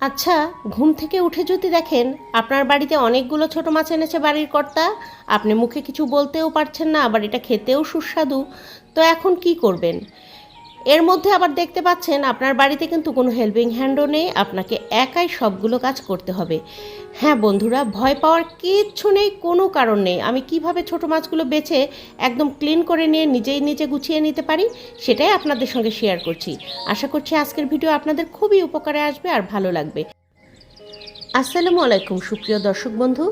আচ্ছা ঘুম থেকে উঠে যদি দেখেন আপনার বাড়িতে অনেকগুলো ছোট মাছ এনেছে বাড়ির কর্তা, আপনি মুখে কিছু বলতেও পারছেন না, আবার এটা খেতেও সুস্বাদু, তো এখন কি করবেন? এর মধ্যে আবার দেখতে পাচ্ছেন, আপনার বাড়িতে কিন্তু কোনো হেল্পিং হ্যান্ডও নেই, আপনাকে একাই সবগুলো কাজ করতে হবে। হ্যাঁ বন্ধুরা, ভয় পাওয়ার কিচ্ছু নেই, কোনো কারণ নেই। আমি কীভাবে ছোট মাছগুলো বেছে একদম ক্লিন করে নিয়ে নিজেই নিজে গুছিয়ে নিতে পারি, সেটাই আপনাদের সঙ্গে শেয়ার করছি। আশা করছি আজকের ভিডিও আপনাদের খুবই উপকারে আসবে আর ভালো লাগবে। আসসালামু আলাইকুম, সুপ্রিয় দর্শক বন্ধু।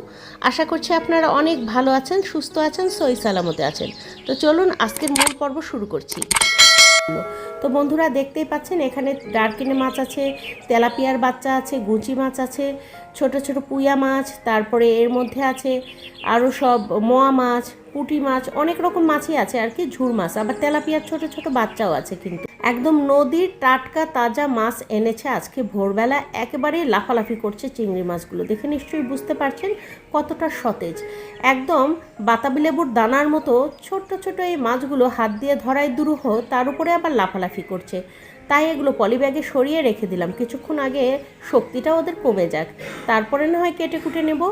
আশা করছি আপনারা অনেক ভালো আছেন, সুস্থ আছেন, সই সালামতে আছেন। তো চলুন আজকের মূল পর্ব শুরু করছি। তো বন্ধুরা দেখতেই পাচ্ছেন এখানে ডারকিনে মাছ আছে তেলাপিয়ার বাচ্চা আছে গুঁচি মাছ আছে। ছোট ছোট পুইয়া মাছ, তারপরে এর মধ্যে আছে আরও সব মোয়া মাছ, পুঁটি মাছ, অনেক রকম মাছই আছে আর কি, ঝুর মাছ। আবার তেলাপিয়ার ছোট ছোট বাচ্চাও আছে কিন্তু। একদম নদীর টাটকা তাজা মাছ এনেছে আজকে ভোরবেলা একেবারে লাফালাফি করছে চিংড়ি মাছগুলো। দেখে নিশ্চয়ই বুঝতে পারছেন কতটা সতেজ। একদম বাতাবি লেবুর দানার মতো ছোট্ট ছোট এই মাছগুলো হাত দিয়ে ধরায় দুরূহ, তার উপরে আবার লাফালাফি করছে। তাই এগুলো পলিব্যাগে সরিয়ে রেখে দিলাম। কিছুক্ষণ আগে শক্তিটা ওদের কমে যাক। তারপরে না হয় কেটে কুটে নেব।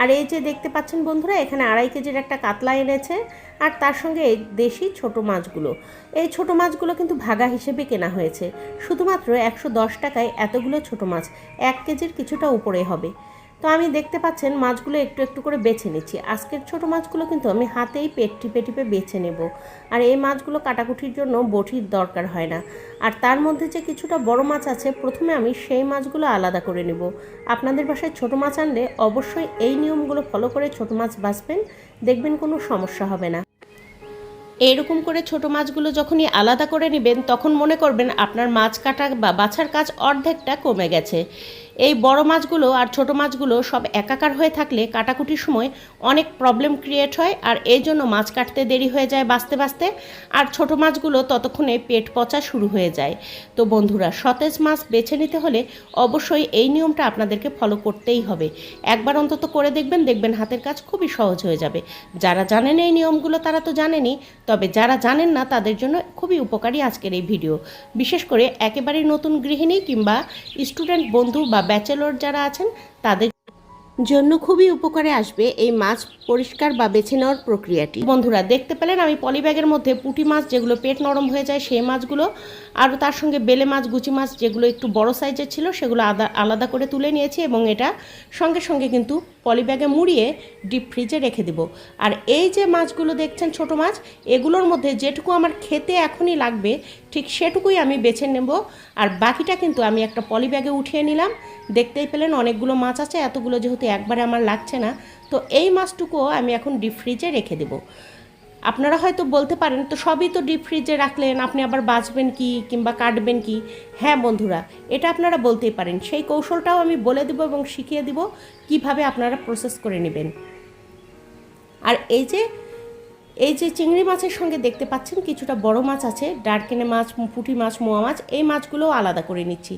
আর এই যে দেখতে পাচ্ছেন বন্ধুরা, এখানে আড়াই কেজির একটা কাতলা এনেছে। আর তার সঙ্গে এই দেশি ছোট মাছগুলো। এই ছোট মাছগুলো কিন্তু ভাগা হিসেবে কেনা হয়েছে। শুধুমাত্র একশো দশ টাকায় এতগুলো ছোট মাছ। এক কেজির কিছুটা উপরে হবে। তো আমি দেখতে পাচ্ছেন মাছগুলো একটু একটু করে বেছে নিচ্ছি। আজকের ছোট মাছগুলো কিন্তু আমি হাতেই পেট টিপে টিপে বেছে নেব। আর এই মাছগুলো কাটাকুটির জন্য বটির দরকার হয় না। আর তার মধ্যে যে কিছুটা বড় মাছ আছে, প্রথমে আমি সেই মাছগুলো আলাদা করে নেব। আপনাদের বাসায় ছোট মাছ আনলে অবশ্যই এই নিয়মগুলো ফলো করে ছোট মাছ বাছবেন, দেখবেন কোনো সমস্যা হবে না। এইরকম করে ছোট মাছগুলো যখনই আলাদা করে নেবেন, তখন মনে করবেন আপনার মাছ কাটা বা বাছার কাজ অর্ধেকটা কমে গেছে। এই বড় মাছগুলো আর ছোট মাছগুলো সব একাকার হয়ে থাকলে কাটাকুটির সময় অনেক প্রবলেম ক্রিয়েট হয় আর এই জন্য মাছ কাটতে দেরি হয়ে যায় বাঁচতে বাঁচতে। আর ছোট মাছগুলো ততক্ষণে পেট পচা শুরু হয়ে যায়। তো বন্ধুরা, সতেজ মাছ বেছে নিতে হলে অবশ্যই এই নিয়মটা আপনাদেরকে ফলো করতেই হবে। একবার অন্তত করে দেখবেন দেখবেন হাতের কাজ খুবই সহজ হয়ে যাবে। যারা জানেন এই নিয়মগুলো তারা তো জানেনই, তবে যারা জানেন না তাদের জন্য খুবই উপকারী আজকের এই ভিডিও। বিশেষ করে একেবারে নতুন গৃহিণী কিংবা স্টুডেন্ট বন্ধু বা ব্যাচেলর যারা আছেন তাদের জন্য খুবই উপকারে আসবে এই মাছ পরিষ্কার বা বেছে নেওয়ার প্রক্রিয়াটি। বন্ধুরা, দেখতে পেলেন আমি পলিব্যাগের মধ্যে পুঁটি মাছ যেগুলো পেট নরম হয়ে যায় সেই মাছগুলো, আর তার সঙ্গে বেলে মাছ, গুচি মাছ যেগুলো একটু বড় সাইজের ছিল সেগুলো আদা, আলাদা করে তুলে নিয়েছি এবং এটা সঙ্গে সঙ্গে কিন্তু পলিব্যাগে মুড়িয়ে ডিপ ফ্রিজে রেখে দেব। আর এই যে মাছগুলো দেখছেন ছোট মাছ, এগুলোর মধ্যে যেটুকু আমার খেতে এখনই লাগবে, ঠিক সেটুকুই আমি বেছে নেব। আর বাকিটা কিন্তু আমি একটা পলিব্যাগে উঠিয়ে নিলাম। দেখতেই পেলেন অনেকগুলো মাছ আছে, এতগুলো যেহেতু একবারে আমার লাগছে না তো এই মাছটুকুও আমি এখন ডিপ ফ্রিজে রেখে দেব। আপনারা হয়তো বলতে পারেন, তো সবই তো ডিপ ফ্রিজে রাখলেন, আপনি আবার বাঁচবেন কি কিংবা কাটবেন কি? হ্যাঁ বন্ধুরা, এটা আপনারা বলতেই পারেন। সেই কৌশলটাও আমি বলে দেবো এবং শিখিয়ে দিব কীভাবে আপনারা প্রসেস করে নেবেন। আর এই যে এই যে চিংড়ি মাছের সঙ্গে দেখতে পাচ্ছেন, কিছুটা বড় মাছ আছে, ডারকেনে মাছ, পুঁটি মাছ, মোয়া মাছ, এই মাছগুলো আলাদা করে নিচ্ছি।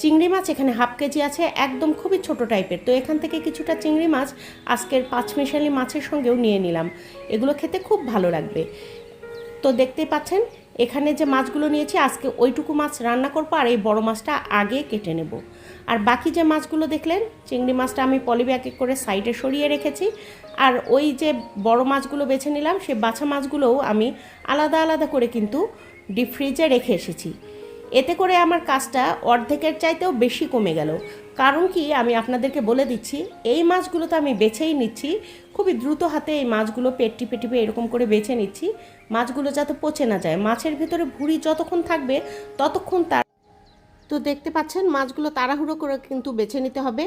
চিংড়ি মাছ এখানে হাফ কেজি আছে, একদম খুবই ছোট টাইপের। তো এখান থেকে কিছুটা চিংড়ি মাছ আজকের পাঁচ মিশালি মাছের সঙ্গেও নিয়ে নিলাম। এগুলো খেতে খুব ভালো লাগবে। তো দেখতে পাচ্ছেন এখানে যে মাছগুলো নিয়েছি, আজকে ওইটুকু মাছ রান্না করব আর এই বড়ো মাছটা আগে কেটে নেব। আর বাকি যে মাছগুলো দেখলেন, চিংড়ি মাছটা আমি পলিব্যাগে করে সাইডে সরিয়ে রেখেছি। আর ওই যে বড় মাছগুলো বেছে নিলাম, সে বাছা মাছগুলোও আমি আলাদা আলাদা করে কিন্তু ডিপ ফ্রিজে রেখে এসেছি। এতে করে আমার কাজটা অর্ধেকের চাইতেও বেশি কমে গেল। কারণ কি, আমি আপনাদেরকে বলে দিচ্ছি, এই মাছগুলো তো আমি বেছেই নিচ্ছি, খুবই দ্রুত হাতে এই মাছগুলো পেটি পেটিপে টিপে এরকম করে বেছে নিচ্ছি। মাছগুলো যাতে পচে না যায়, মাছের ভিতরে ভুঁড়ি যতক্ষণ থাকবে, ততক্ষণ তার তো দেখতে পাচ্ছেন, মাছগুলো তাড়াহুড়ো করে কিন্তু বেছে নিতে হবে।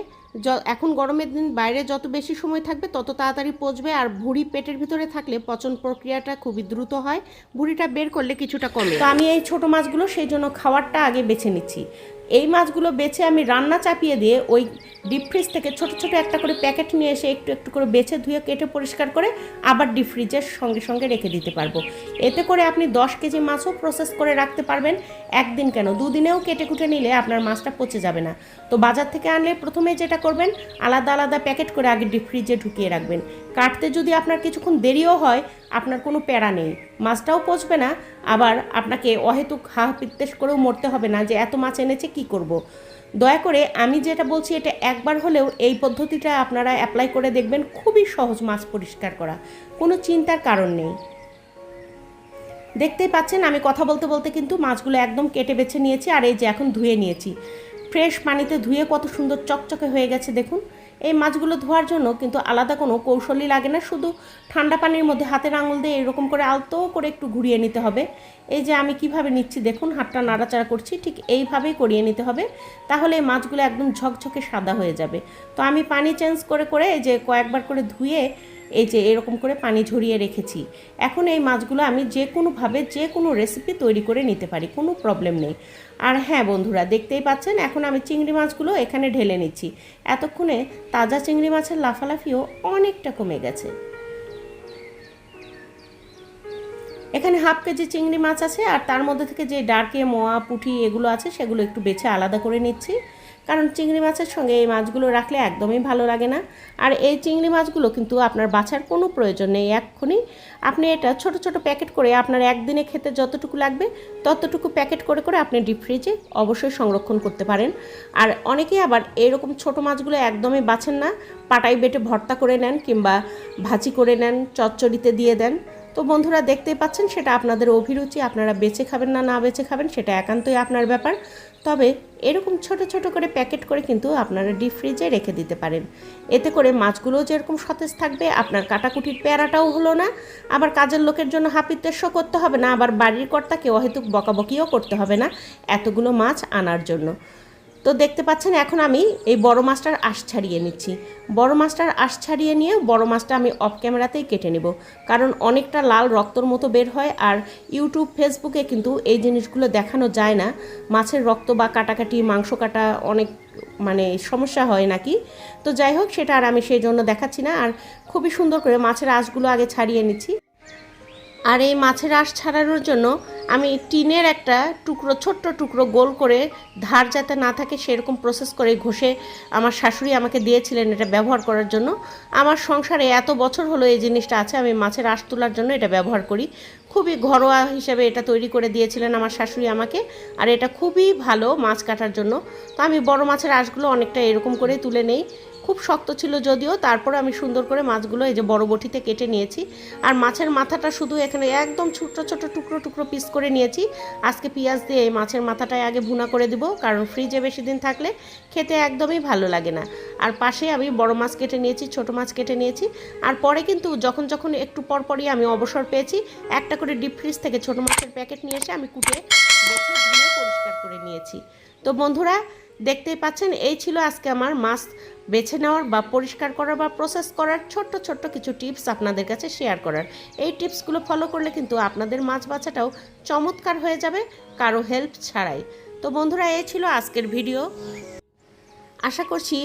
এখন গরমের দিন, বাইরে যত বেশি সময় থাকবে, তত তাড়াতাড়ি পচবে। আর ভুড়ি পেটের ভিতরে থাকলে পচন প্রক্রিয়াটা খুবই দ্রুত হয়। ভুড়িটা বের করলে কিছুটা কমে। তো আমি এই ছোট মাছগুলো, সেই জন্য খাওয়ারটা আগে বেছে নিচ্ছি। এই মাছগুলো বেছে আমি রান্না চাপিয়ে দিয়ে ওই ডিপ ফ্রিজ থেকে ছোট ছোট একটা করে প্যাকেট নিয়ে এসে একটু একটু করে বেছে ধুয়ে কেটে পরিষ্কার করে আবার ডিপ ফ্রিজের সঙ্গে সঙ্গে রেখে দিতে পারব। এতে করে আপনি দশ কেজি মাছও প্রসেস করে রাখতে পারবেন। একদিন কেন? দুদিনেও কেটে কুটে নিলে আপনার মাছটা পচে যাবে না। তো বাজার থেকে আনলে প্রথমে যেটা করবেন, আলাদা আলাদা প্যাকেট করে আগে ডিপ ফ্রিজে ঢুকিয়ে রাখবেন। কাটতে যদি আপনার কিছুক্ষণ দেরিও হয়, আপনার কোনো প্যারা নেই। মাছটাও পচবে না, আবার আপনাকে অহেতুক হা পিত্তেশ করেও মরতে হবে না যে এত মাছ এনেছে কি করব। দয়া করে আমি যেটা বলছি এটা একবার হলেও এই পদ্ধতিটা আপনারা অ্যাপ্লাই করে দেখবেন, খুবই সহজ মাছ পরিষ্কার করা। কোনো চিন্তার কারণ নেই। দেখতেই পাচ্ছেন আমি কথা বলতে বলতে কিন্তু মাছগুলো একদম কেটে বেছে নিয়েছি আর এই যে এখন ধুয়ে নিয়েছি। ফ্রেশ পানিতে ধুয়ে কত সুন্দর চকচকে হয়ে গেছে দেখুন। এই মাছগুলো ধোয়ার জন্য কিন্তু আলাদা কোনো কৌশলই লাগে না। শুধু ঠান্ডা পানির মধ্যে হাতের আঙুল দিয়ে এরকম করে আলতো করে একটু ঘুরিয়ে নিতে হবে। এই যে আমি কীভাবে নিচ্ছি দেখুন, হাতটা নাড়াচাড়া করছি, ঠিক এইভাবেই করিয়ে নিতে হবে। তাহলে এই মাছগুলো একদম ঝকঝকে সাদা হয়ে যাবে। তো আমি পানি চেঞ্জ করে করে এই যে কয়েকবার করে ধুয়ে এই যে এরকম করে পানি ঝরিয়ে রেখেছি। এখন এই মাছগুলো আমি যে কোনোভাবে যে কোনো রেসিপি তৈরি করে নিতে পারি, কোনো প্রবলেম নেই। আর হ্যাঁ বন্ধুরা, দেখতেই পাচ্ছেন, এখন আমি চিংড়ি মাছগুলো এখানে ঢেলে নিচ্ছি। এতক্ষণে তাজা চিংড়ি মাছের লাফালাফিও অনেকটা কমে গেছে। এখানে হাফ কেজি চিংড়ি মাছ আছে, আর তার মধ্যে থেকে যে ডার্কে মোয়া পুঁটি এগুলো আছে, সেগুলো একটু বেছে আলাদা করে নিচ্ছি। কারণ চিংড়ি মাছের সঙ্গে এই মাছগুলো রাখলে একদমই ভালো লাগে না। আর এই চিংড়ি মাছগুলো কিন্তু আপনার বাছার কোনো প্রয়োজন নেই, এক্ষুনি আপনি এটা ছোট ছোট প্যাকেট করে আপনার একদিনে খেতে যতটুকু লাগবে, ততটুকু প্যাকেট করে করে আপনি ডিপ ফ্রিজে অবশ্যই সংরক্ষণ করতে পারেন। আর অনেকেই আবার এরকম ছোট মাছগুলো একদমই বাছেন না পাটাই বেটে ভর্তা করে নেন কিংবা ভাজি করে নেন, চচ্চড়িতে দিয়ে দেন। তো বন্ধুরা দেখতেই পাচ্ছেন, সেটা আপনাদের অভিরুচি, আপনারা বেছে খাবেন না না বেছে খাবেন, সেটা একান্তই আপনার ব্যাপার। তবে এরকম ছোট ছোট করে প্যাকেট করে কিন্তু আপনারা ডিপ ফ্রিজে রেখে দিতে পারেন। এতে করে মাছগুলোও যেরকম সতেজ থাকবে, আপনার কাটাকুটির প্যারাটাও হলো না। আবার কাজের লোকের জন্য হাপিত্যস্য করতে হবে না, আবার বাড়ির কর্তাকে অহেতুক বকাবকিও করতে হবে না, এতগুলো মাছ আনার জন্য। তো দেখতে পাচ্ছেন, এখন আমি এই বড় মাছটার আঁশ ছাড়িয়ে নিচ্ছি। বড় মাছটার আঁশ ছাড়িয়ে নিয়ে বড় মাছটা আমি অফ ক্যামেরাতেই কেটে নেব। কারণ অনেকটা লাল রক্তর মতো বের হয় আর ইউটিউব ফেসবুকে কিন্তু এই জিনিসগুলো দেখানো যায় না। মাছের রক্ত বা কাটাকাটি, মাংস কাটা অনেক মানে সমস্যা হয় নাকি? তো যাই হোক, সেটা আর আমি সেই জন্য দেখাচ্ছি না। আর খুবই সুন্দর করে মাছের আঁশগুলো আগে ছাড়িয়ে নিচ্ছি। আর এই মাছের আঁশ ছাড়ানোর জন্য আমি টিনের একটা টুকরো, ছোট্ট টুকরো গোল করে ধার যাতে না থাকে সেরকম প্রসেস করে ঘষে আমার শাশুড়ি আমাকে দিয়েছিলেন এটা ব্যবহার করার জন্য। আমার সংসারে এত বছর হলো এই জিনিসটা আছে, আমি মাছের আঁশ তোলার জন্য এটা ব্যবহার করি। খুবই ঘরোয়া হিসেবে এটা তৈরি করে দিয়েছিলেন আমার শাশুড়ি আমাকে, আর এটা খুবই ভালো মাছ কাটার জন্য। তো আমি বড় মাছের আঁশগুলো অনেকটা এরকম করে তুলে নেই। খুব শক্ত ছিল যদিও তারপরে আমি সুন্দর করে মাছগুলো এই যে বড় বটিতে কেটে নিয়েছি। আর মাছের মাথাটা শুধু এখানে একদম ছোট্ট ছোট্ট টুকরো টুকরো পিস করে নিয়েছি। আজকে পেঁয়াজ দিয়ে এই মাছের মাথাটায় আগে ভুনা করে দিব, কারণ ফ্রিজে বেশি দিন থাকলে খেতে একদমই ভালো লাগে না। আর পাশে আমি বড় মাছ কেটে নিয়েছি, ছোট মাছ কেটে নিয়েছি। আর পরে কিন্তু যখন যখন একটু পরপরই আমি অবসর পেয়েছি, একটা করে ডিপ ফ্রিজ থেকে ছোট মাছের প্যাকেট নিয়ে এসে আমি কুটে বেছে ধুয়ে পরিষ্কার করে নিয়েছি। তো বন্ধুরা দেখতেই পাচ্ছেন, এই ছিল আজকে আমার মাছ বেছে নেওয়ার বা পরিষ্কার করার বা প্রসেস করার ছোট্ট ছোট্ট কিছু টিপস আপনাদের কাছে শেয়ার করার। এই টিপসগুলো ফলো করলে কিন্তু আপনাদের মাছ বাছাটাও চমৎকার হয়ে যাবে, কারও হেল্প ছাড়াই। তো বন্ধুরা, এই ছিল আজকের ভিডিও আশা করছি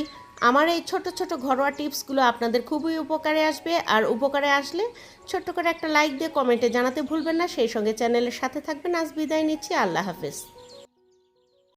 আমার এই ছোট ছোট ঘরোয়া টিপসগুলো আপনাদের খুবই উপকারে আসবে। আর উপকারে আসলে ছোট্ট করে একটা লাইক দিয়ে কমেন্টে জানাতে ভুলবেন না। সেই সঙ্গে চ্যানেলের সাথে থাকবেন। আজ বিদায় নিচ্ছি। আল্লাহ হাফেজ।